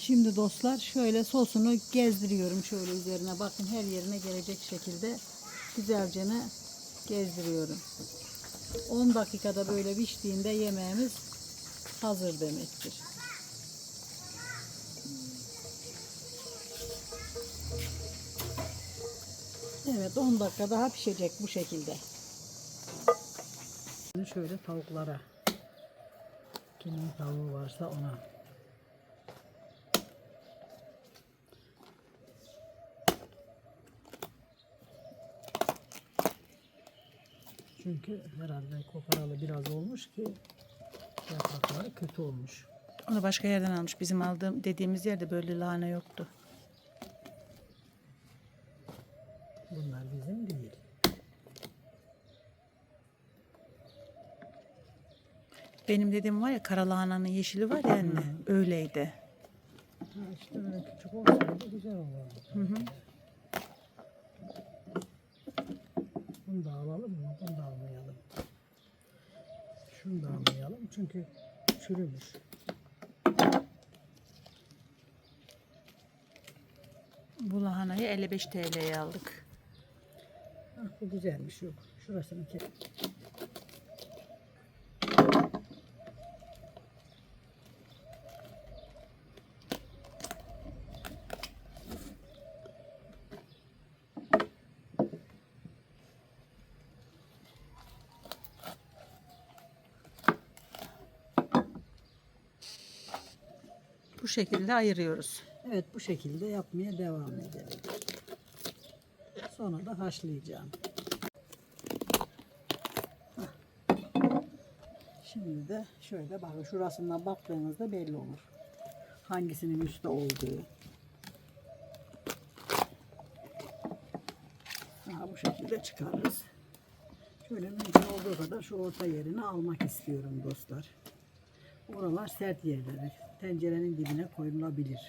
Şimdi dostlar şöyle sosunu gezdiriyorum şöyle üzerine. Bakın her yerine gelecek şekilde güzelce gezdiriyorum. 10 dakikada böyle piştiğinde yemeğimiz hazır demektir. Evet 10 dakika daha pişecek bu şekilde. Şöyle tavuklara. Kimin tavuğu varsa ona. Çünkü herhalde koparalı biraz olmuş ki yaprakları kötü olmuş. Onu başka yerden almış. Bizim aldığım dediğimiz yerde böyle lahana yoktu. Bunlar bizim değil. Benim dediğim var ya kara lahananın yeşili var ya anne. Öyleydi. Ha işte böyle küçük olsaydı güzel olurdu. Hı hı. Bunu da alalım mı? Bunu da almayalım. Şunu da almayalım çünkü çürümüş. Bu lahanayı 55 TL'ye aldık. Ah bu güzelmiş yok. Şurasını kes. Şekilde ayırıyoruz. Evet bu şekilde yapmaya devam edelim. Sonra da haşlayacağım. Şimdi de şöyle bakın şurasından baktığınızda belli olur. Hangisinin üstte olduğu. Aha, bu şekilde çıkarırız. Şöyle mümkün olduğu kadar şu orta yerini almak istiyorum dostlar. Oralar sert yerleri. Tencerenin dibine koyulabilir.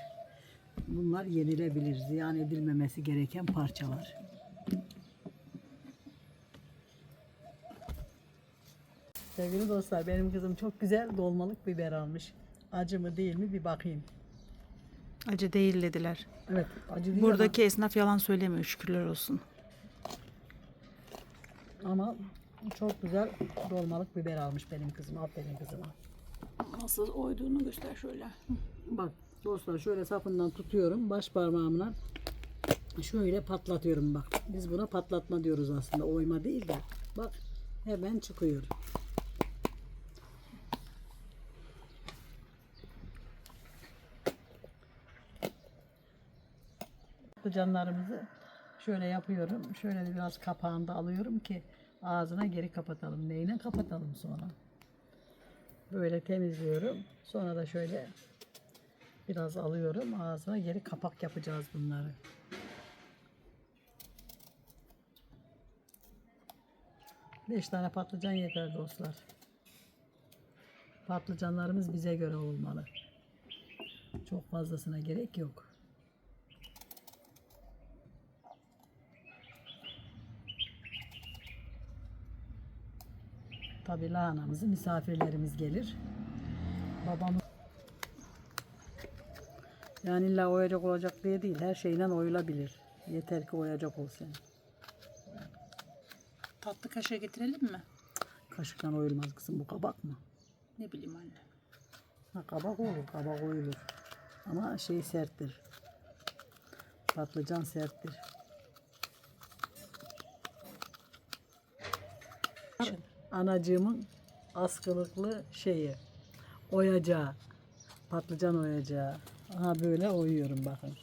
Bunlar yenilebilir. Ziyan edilmemesi gereken parçalar. Sevgili dostlar benim kızım çok güzel dolmalık biber almış. Acı mı değil mi bir bakayım. Acı değil dediler. Evet acı değil Buradaki esnaf yalan söylemiyor şükürler olsun. ama, ama çok güzel dolmalık biber almış benim kızım. Aferin kızıma. Nasıl oyduğunu göster şöyle. Bak dostlar şöyle sapından tutuyorum baş parmağımla şöyle patlatıyorum bak. Biz buna patlatma diyoruz aslında oyma değil de. Bak hemen çıkıyor. Patlıcanlarımızı şöyle yapıyorum. Şöyle de biraz kapağını da alıyorum ki ağzına geri kapatalım. Neyle kapatalım sonra. Böyle temizliyorum. Sonra da şöyle biraz alıyorum. Ağzına geri kapak yapacağız bunları. Beş tane patlıcan yeter dostlar. Patlıcanlarımız bize göre olmalı. Çok fazlasına gerek yok. Tabii lahanamızı misafirlerimiz gelir. Babamız yani illa oyacak olacak diye değil. Her şeyle oyulabilir. Yeter ki oyacak olsun. Tatlı kaşığı getirelim mi? Kaşıkla oyulmaz kızım. Bu kabak mı? Ne bileyim anne. Ha, kabak olur. Kabak oyulur. Ama şey serttir. Patlıcan serttir. Anacığımın askılıklı şeyi. Oyacağı. Patlıcan oyacağı. Aha böyle oyuyorum bakın.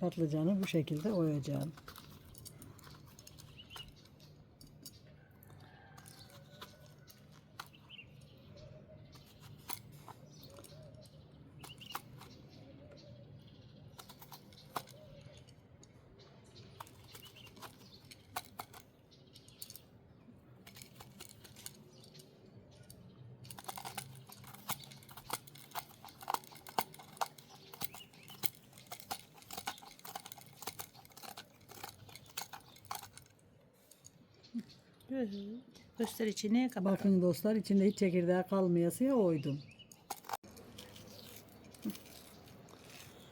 Patlıcanı bu şekilde oyacağım. Göster içini kapat. Bakın dostlar içinde hiç çekirdeği kalmayasıya oydum.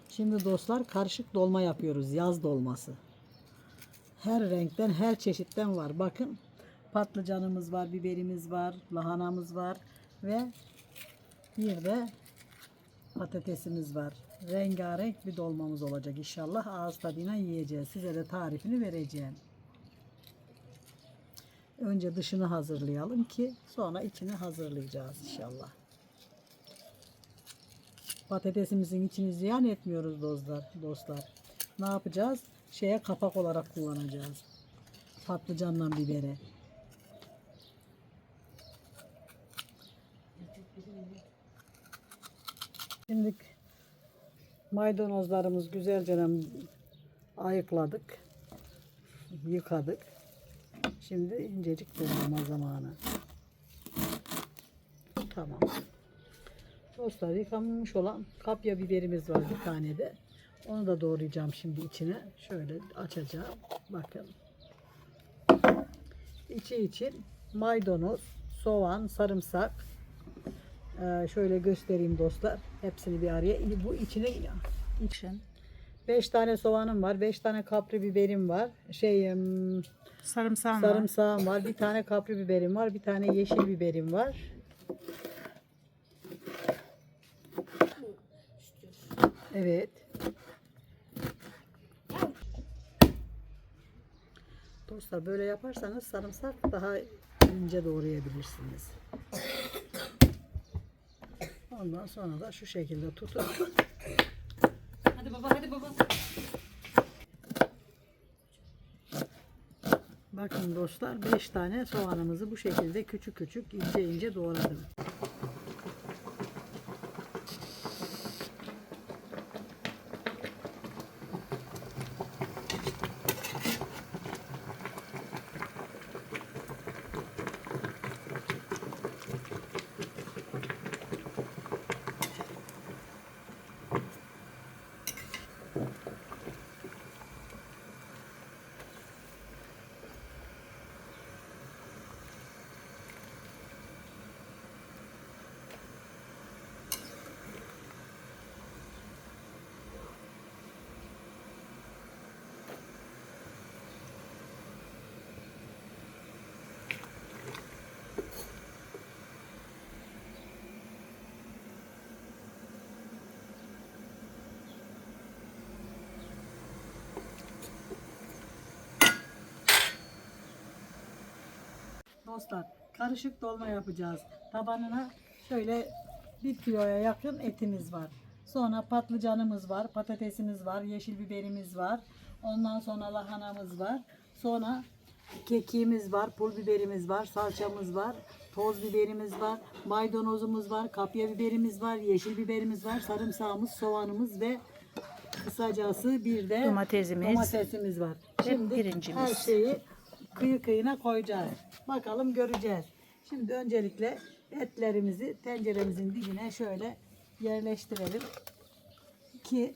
Şimdi dostlar karışık dolma yapıyoruz. Yaz dolması. Her renkten, her çeşitten var. Bakın patlıcanımız var, biberimiz var, lahanamız var ve bir de patatesimiz var. Rengarenk bir dolmamız olacak inşallah. Ağız tadına yiyeceğiz. Size de tarifini vereceğim. Önce dışını hazırlayalım ki sonra içini hazırlayacağız inşallah. Patatesimizin içini ziyan etmiyoruz dostlar. dostlar. Ne yapacağız? Şeye kapak olarak kullanacağız. Patlıcanla bibere. Şimdi maydanozlarımız güzelce ayıkladık. Yıkadık. Şimdi incecik doğrama zamanı. Tamam. Dostlar yıkanmış olan kapya biberimiz var bir tane de. Onu da doğrayacağım şimdi içine. Şöyle açacağım. Bakın. İçi için maydanoz, soğan, sarımsak. Ee, şöyle göstereyim dostlar. Hepsini bir araya. Bu içine için 5 tane soğanım var. 5 tane kapri biberim var. Şey sarımsağım var. var. Bir tane kapri biberim var. Bir tane yeşil biberim var. Evet. Dostlar böyle yaparsanız sarımsak daha ince doğrayabilirsiniz. Ondan sonra da şu şekilde tutup Hadi baba hadi baba. Bakın dostlar 5 tane soğanımızı bu şekilde küçük küçük ince ince doğradım. Dostlar karışık dolma yapacağız. Tabanına şöyle bir kiloya yakın etimiz var. Sonra patlıcanımız var, patatesimiz var, yeşil biberimiz var. Ondan sonra lahanamız var. Sonra kekiğimiz var, pul biberimiz var, salçamız var, toz biberimiz var, maydanozumuz var, kapya biberimiz var, yeşil biberimiz var, sarımsağımız, soğanımız ve kısacası bir de Domatesimiz. domatesimiz var. Şimdi pirincimiz. her şeyi kıyı kıyına koyacağız. Bakalım göreceğiz. Şimdi öncelikle etlerimizi tenceremizin dibine şöyle yerleştirelim ki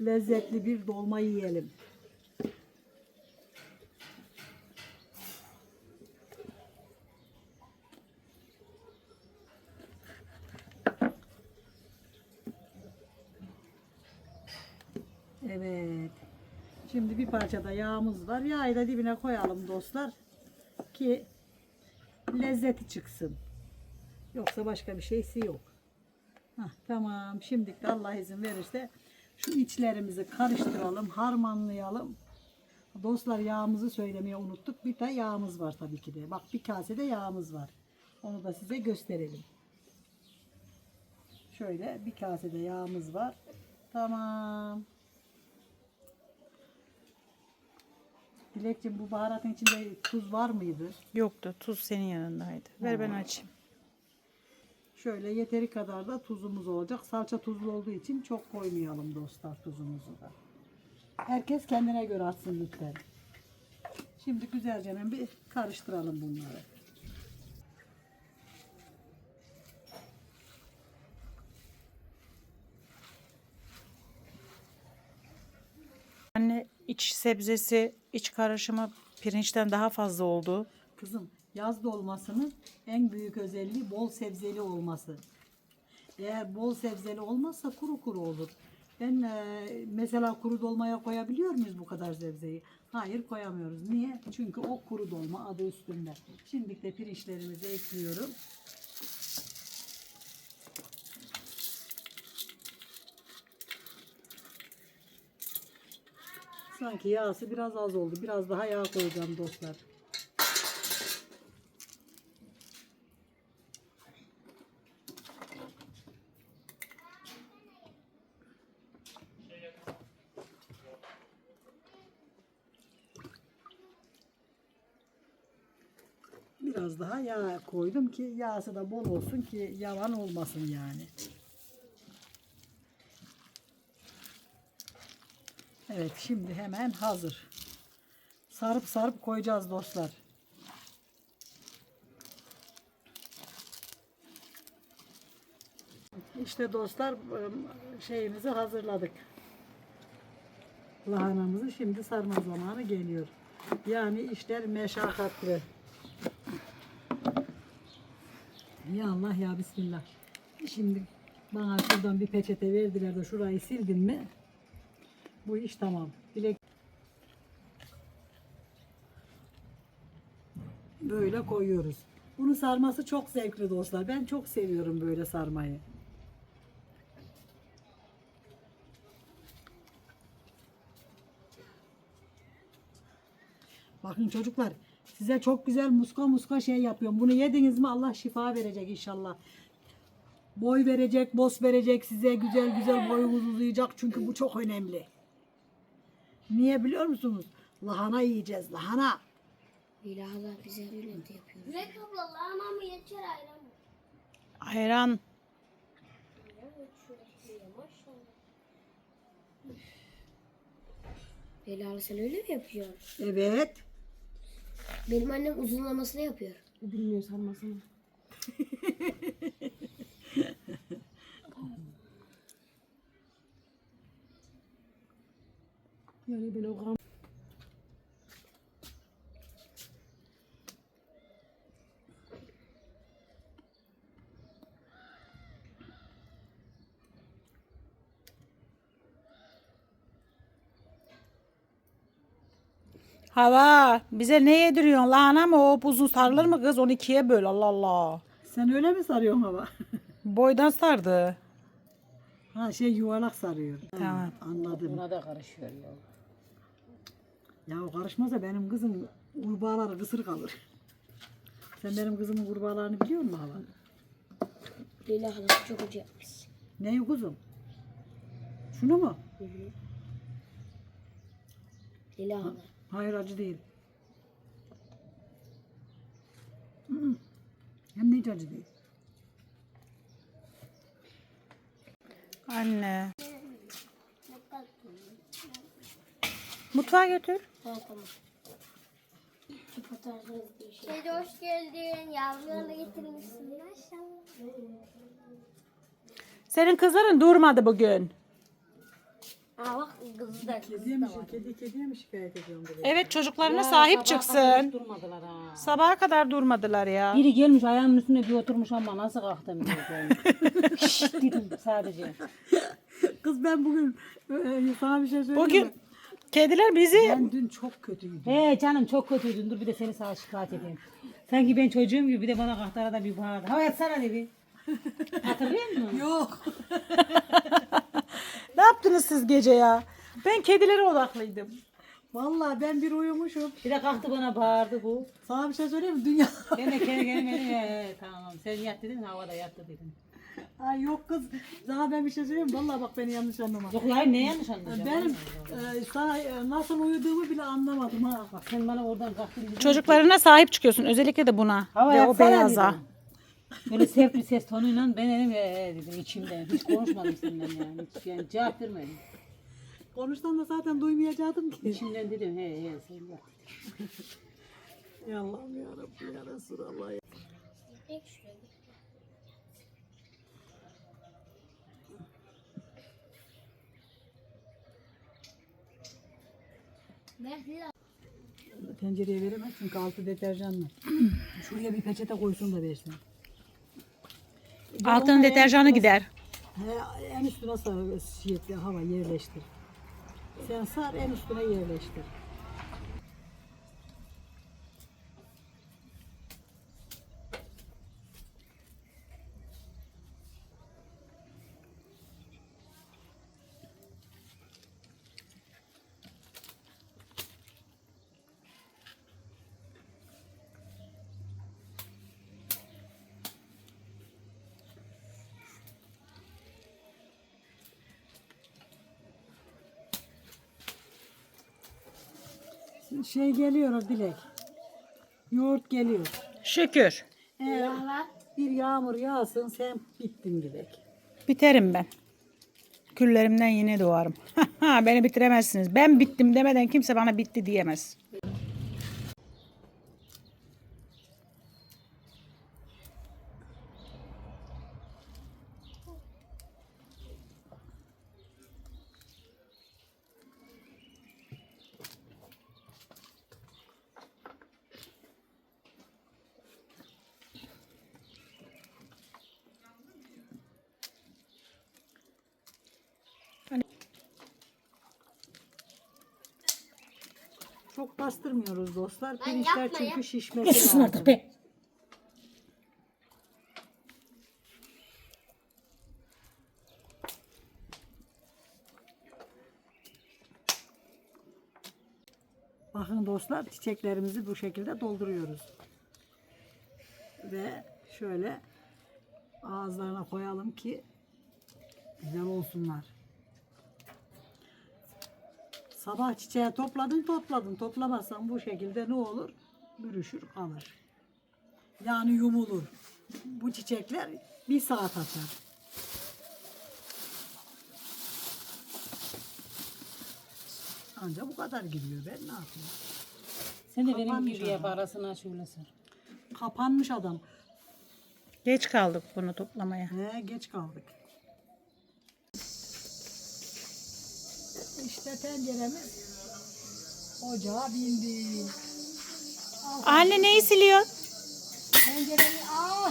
lezzetli bir dolma yiyelim. Evet. Şimdi bir parça yağımız var. Yağı da dibine koyalım dostlar. Ki lezzeti çıksın. Yoksa başka bir şeysi yok. Hah, tamam. Şimdi Allah izin verirse şu içlerimizi karıştıralım, harmanlayalım. Dostlar yağımızı söylemeye unuttuk. Bir de yağımız var tabii ki de. Bak bir kasede yağımız var. Onu da size gösterelim. Şöyle bir kasede yağımız var. Tamam. Dilekciğim bu baharatın içinde tuz var mıydı? Yoktu. Tuz senin yanındaydı. Ver ben açayım. Şöyle yeteri kadar da tuzumuz olacak. Salça tuzlu olduğu için çok koymayalım dostlar tuzumuzu da. Herkes kendine göre atsın lütfen. Şimdi güzelce bir karıştıralım bunları. Anne iç sebzesi, iç karışımı pirinçten daha fazla oldu. Kızım yaz dolmasının en büyük özelliği bol sebzeli olması. Eğer bol sebzeli olmazsa kuru kuru olur. Ben e, mesela kuru dolmaya koyabiliyor muyuz bu kadar sebzeyi? Hayır koyamıyoruz. Niye? Çünkü o kuru dolma adı üstünde. Şimdi de pirinçlerimizi ekliyorum. Sanki yağsı biraz az oldu. Biraz daha yağ koyacağım dostlar. Biraz daha yağ koydum ki yağsı da bol olsun ki yavan olmasın yani. Evet şimdi hemen hazır. Sarıp sarıp koyacağız dostlar. İşte dostlar şeyimizi hazırladık. Lahanamızı şimdi sarma zamanı geliyor. Yani işler meşakkatli. Ya Allah ya Bismillah. Şimdi bana şuradan bir peçete verdiler de şurayı sildim mi bu iş tamam. Bilek böyle koyuyoruz. Bunu sarması çok zevkli dostlar. Ben çok seviyorum böyle sarmayı. Bakın çocuklar size çok güzel muska muska şey yapıyorum. Bunu yediniz mi Allah şifa verecek inşallah. Boy verecek, boz verecek size güzel güzel boyunuz uzayacak çünkü bu çok önemli. Niye biliyor musunuz? Lahana yiyeceğiz, lahana. Bilahlar bize öyle de yapıyor. Zek abla lahana mı yeter ayran mı? Ayran. Bilal sen öyle mi yapıyor? Evet. Benim annem uzunlamasını yapıyor. Bilmiyor sarmasını. yani böyle o Hava bize ne yediriyorsun? Lahana mı o uzun sarılır mı kız? 12'ye böl Allah Allah. Sen öyle mi sarıyorsun hava? Boydan sardı. ha şey yuvarlak sarıyor. Ha, Tamam. anladım. buna da karışıyor ya. Ya o karışmazsa benim kızım kurbağaları kısır kalır. Sen benim kızımın kurbağalarını biliyor musun hava? Leyla hala çok acı yapmış. Ne kuzum? Şunu mu? Leyla hala. Hayır acı değil. Hı hı. Hem de hiç acı değil. Anne. Mutfağa götür. Ha tamam. Dede hoş geldin. Yavrularını getirmişsin. Maşallah. Senin kızların durmadı bugün. Aa bak kızı da kızı Kediye da mi, var. kedi, kediye mi şikayet ediyorsun buraya? Evet çocuklarına sahip çıksın. Durmadılar ha. Sabaha kadar durmadılar ya. Biri gelmiş ayağımın üstüne bir oturmuş ama nasıl kalktım dedim sadece. Kız ben bugün e, sana bir şey söyleyeyim Bugün mi? Kediler bizi Ben dün çok kötüydüm. He canım çok kötüydün dur bir de seni sana şikayet edeyim. Sanki ben çocuğum gibi bir de bana kahtarada bir bağırdı. Hava yatsana dedi. Hatırlıyor musun? Yok. ne yaptınız siz gece ya? Ben kedilere odaklıydım. Vallahi ben bir uyumuşum. Bir de kalktı bana bağırdı bu. Sana bir şey söyleyeyim mi? Dünya. Kendi kendime dedim he, he, tamam sen yat dedin havada yattı dedim. Ay yok kız. Sana ben bir şey söyleyeyim? Vallahi bak beni yanlış anlama. Yok hayır ne yanlış anlayacağım? Benim e, sana e, nasıl uyuduğumu bile anlamadım ha. Bak sen bana oradan kalktın. Çocuklarına sahip çıkıyorsun. Özellikle de buna. Hava ve o yatsana beyaza. dedim. Böyle sert bir ses tonuyla ben dedim ee dedim içimden. Hiç konuşmadım senden yani. Hiç yani cevap vermedim. Konuştan da zaten duymayacaktım ki. İçimden dedim he he sen yat. Ya Allah'ım ya Rabbi ya Resulallah. ya. Tek şuraya git. Ver Leyla. Tencereye veremez çünkü altı deterjanlı. Şuraya bir peçete koysun da versin. Altının deterjanı gider. He, en üstüne sar şiyetli hava yerleştir. Sen sar en üstüne yerleştir. Şey geliyor Dilek. Yoğurt geliyor. Şükür. Eğer bir yağmur yağsın sen bittin Dilek. Biterim ben. Küllerimden yine doğarım. Beni bitiremezsiniz. Ben bittim demeden kimse bana bitti diyemez. Çok bastırmıyoruz dostlar. Lan Pirinçler yapma çünkü ya. şişmesi Geçsin lazım. artık be. Bakın dostlar çiçeklerimizi bu şekilde dolduruyoruz. Ve şöyle ağızlarına koyalım ki güzel olsunlar. Sabah çiçeği topladın topladın. Toplamazsan bu şekilde ne olur? Bürüşür kalır. Yani yumulur. Bu çiçekler bir saat atar. Ancak bu kadar gidiyor. Ben ne yapayım? Sen de benim Kapanmış gibi yap adam. arasına şöyle sar. Kapanmış adam. Geç kaldık bunu toplamaya. He, geç kaldık. İşte tenceremiz ocağa bindi. Anne neyi siliyorsun? Tencereyi aa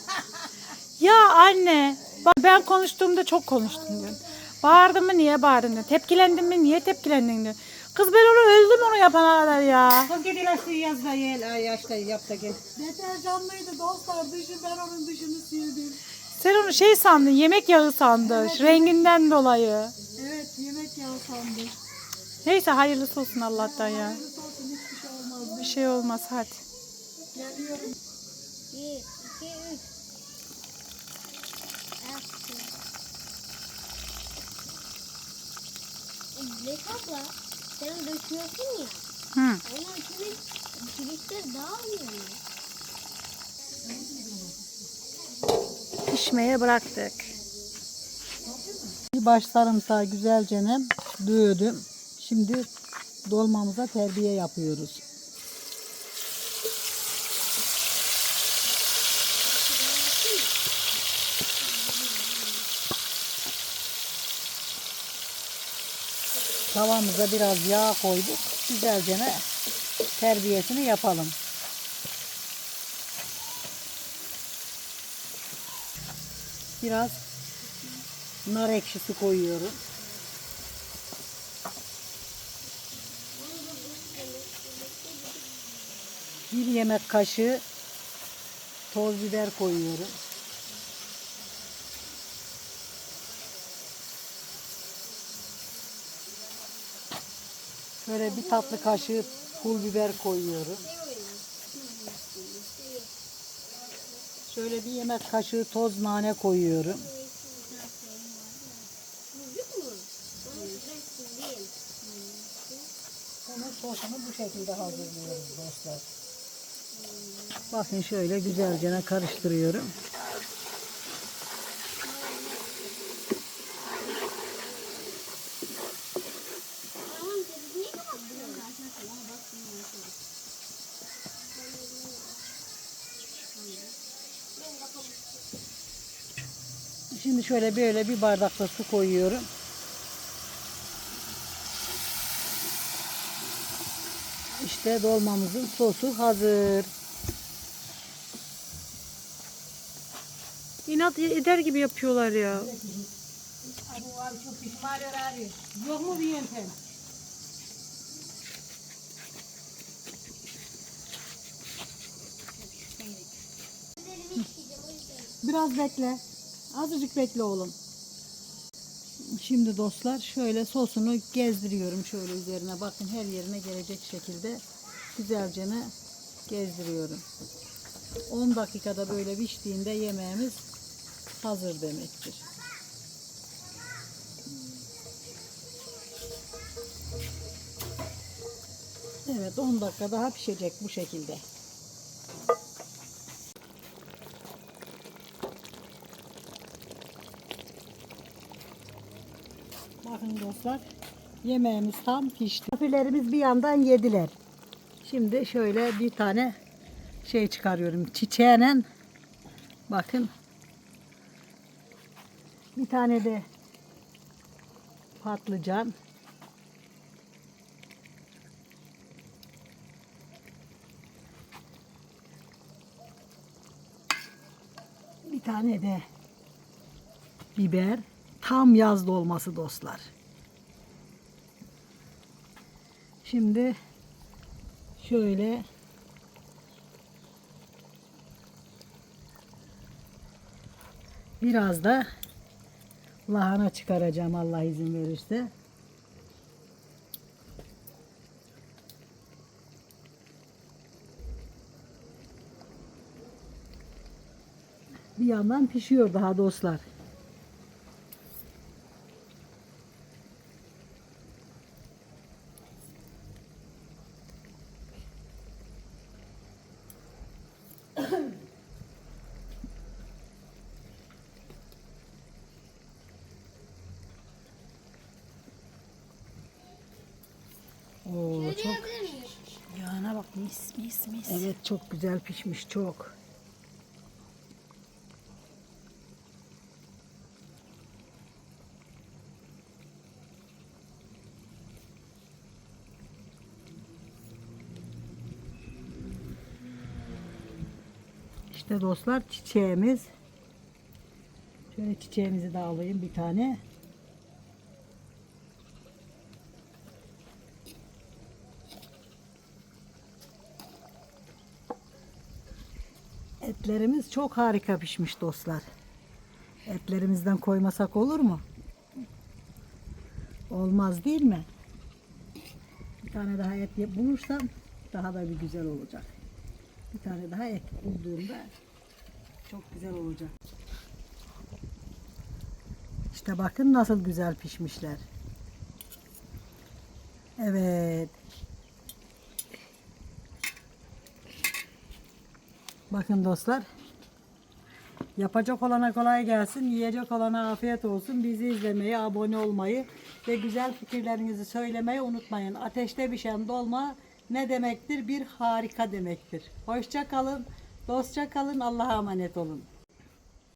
Ya anne. Bak ben konuştuğumda çok konuştum diyorsun. Bağırdın mı niye bağırdın diyorsun. Tepkilendin mi niye tepkilendin diyorsun. Kız ben onu öldüm onu yapana kadar ya. Kız git ilaçlı yaz da ye, ay yaşta yap da gel. deterjanlıydı dostlar dışı ben onun dışını sildim. Sen onu şey sandın yemek yağı sandın. Renginden dolayı. Evet yemek yağı sandım. Neyse hayırlısı olsun Allah'tan ya. Hayırlısı olsun hiçbir şey olmaz. Bir şey olmaz hadi. Geliyorum. Bir, iki, üç. Dilek abla sen döküyorsun ya. Hı. Onun içine çilekler dağılmıyor. Pişmeye bıraktık. Baş sarımsağı güzelce dövdüm. Şimdi dolmamıza terbiye yapıyoruz. Tavamıza biraz yağ koyduk. Güzelce terbiyesini yapalım. Biraz nar ekşisi koyuyorum. Bir yemek kaşığı toz biber koyuyorum. Şöyle bir tatlı kaşığı pul biber koyuyorum. Şöyle bir yemek kaşığı toz nane koyuyorum. Onun sosunu bu şekilde hazırlıyoruz dostlar. Bakın şöyle güzelce karıştırıyorum. Şimdi şöyle böyle bir bardakta su koyuyorum. İşte dolmamızın sosu hazır. İnat eder gibi yapıyorlar ya. Bu abi çok pişman arıyor. Yok mu bir yöntem? Biraz bekle. Azıcık bekle oğlum. Şimdi dostlar şöyle sosunu gezdiriyorum şöyle üzerine. Bakın her yerine gelecek şekilde güzelce gezdiriyorum. 10 dakikada böyle piştiğinde yemeğimiz hazır demektir. Evet 10 dakika daha pişecek bu şekilde. Bakın dostlar yemeğimiz tam pişti. Misafirlerimiz bir yandan yediler. Şimdi şöyle bir tane şey çıkarıyorum. Çiçeğine bakın bir tane de patlıcan. Bir tane de biber. Tam yaz dolması dostlar. Şimdi şöyle biraz da lahana çıkaracağım Allah izin verirse. Bir yandan pişiyor daha dostlar. Oo, çok Yağına bak mis mis mis. evet çok güzel pişmiş çok. İşte dostlar çiçeğimiz. Şöyle çiçeğimizi de alayım bir tane. Etlerimiz çok harika pişmiş dostlar. Etlerimizden koymasak olur mu? Olmaz değil mi? Bir tane daha et bulursam daha da bir güzel olacak. Bir tane daha et bulduğumda çok güzel olacak. İşte bakın nasıl güzel pişmişler. Evet. Bakın dostlar. Yapacak olana kolay gelsin, yiyecek olana afiyet olsun. Bizi izlemeyi, abone olmayı ve güzel fikirlerinizi söylemeyi unutmayın. Ateşte pişen dolma ne demektir? Bir harika demektir. Hoşça kalın, dostça kalın, Allah'a emanet olun.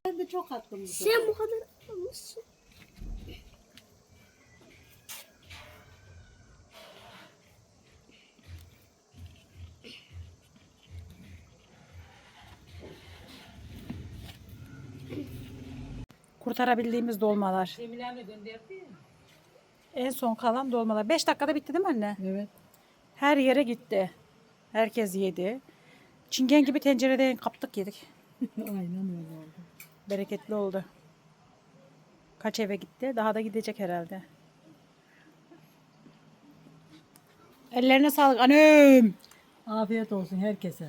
Ben de çok sefer. Sen bu kadar almışsın. Kurtarabildiğimiz dolmalar. Cemile'me gönderdi ya. En son kalan dolmalar. 5 dakikada bitti değil mi anne? Evet. Her yere gitti. Herkes yedi. Çingen gibi tencereden kaptık yedik. Aynen öyle oldu. Bereketli oldu. Kaç eve gitti? Daha da gidecek herhalde. Ellerine sağlık annem. Afiyet olsun herkese.